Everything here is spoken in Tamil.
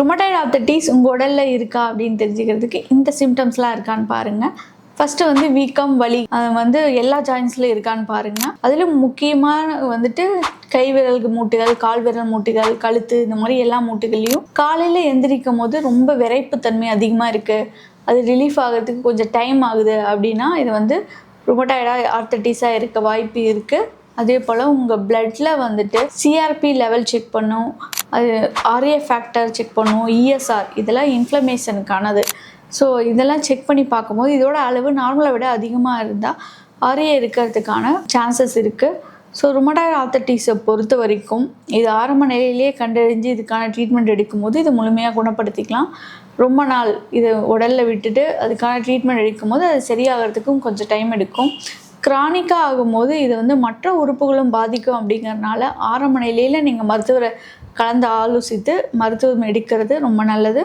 ருமட்டாய்டு ஆப்தட்டிஸ் உங்கள் உடலில் இருக்கா அப்படின்னு தெரிஞ்சுக்கிறதுக்கு இந்த சிம்டம்ஸ்லாம் இருக்கான்னு பாருங்கள் ஃபஸ்ட்டு வந்து வீக்கம் வலி அது வந்து எல்லா ஜாயின்ஸ்லையும் இருக்கான்னு பாருங்கள் அதில் முக்கியமான வந்துட்டு கை விரல் மூட்டுகள் கால் விரல் மூட்டுகள் கழுத்து இந்த மாதிரி எல்லா மூட்டுகள்லையும் காலையில் எந்திரிக்கும் போது ரொம்ப விரைப்புத்தன்மை அதிகமாக இருக்குது அது ரிலீஃப் ஆகிறதுக்கு கொஞ்சம் டைம் ஆகுது அப்படின்னா இது வந்து ருமட்டாய்டாக ஆர்த்தட்டிஸாக இருக்க வாய்ப்பு இருக்குது அதே போல் உங்கள் பிளட்டில் வந்துட்டு சிஆர்பி லெவல் செக் பண்ணும். அது ஆர்ஏ ஃபேக்டர் செக் பண்ணும் இஎஸ்ஆர் இதெல்லாம் இன்ஃப்ளமேஷனுக்கானது ஸோ இதெல்லாம் செக் பண்ணி பார்க்கும்போது இதோட அளவு நார்மலை விட அதிகமாக இருந்தால் ஆர்ஏ இருக்கிறதுக்கான சான்சஸ் இருக்குது ஸோ ருமடாய்டு ஆத்தட்டிஸை பொறுத்த வரைக்கும் இது ஆரம்ப நிலையிலேயே கண்டறிஞ்சு இதுக்கான ட்ரீட்மெண்ட் எடுக்கும்போது இது முழுமையாக குணப்படுத்திக்கலாம். ரொம்ப நாள் இதை உடலில் விட்டுட்டு அதுக்கான ட்ரீட்மெண்ட் எடுக்கும்போது அது சரியாகிறதுக்கும் கொஞ்சம் டைம் எடுக்கும். கிரானிக்காக ஆகும்போது இது வந்து மற்ற உறுப்புகளும் பாதிக்கும் அப்படிங்கறனால ஆரம்ப நிலையில் நீங்கள் மருத்துவரை கலந்து ஆலோசித்து மருத்துவம் எடுக்கிறது ரொம்ப நல்லது.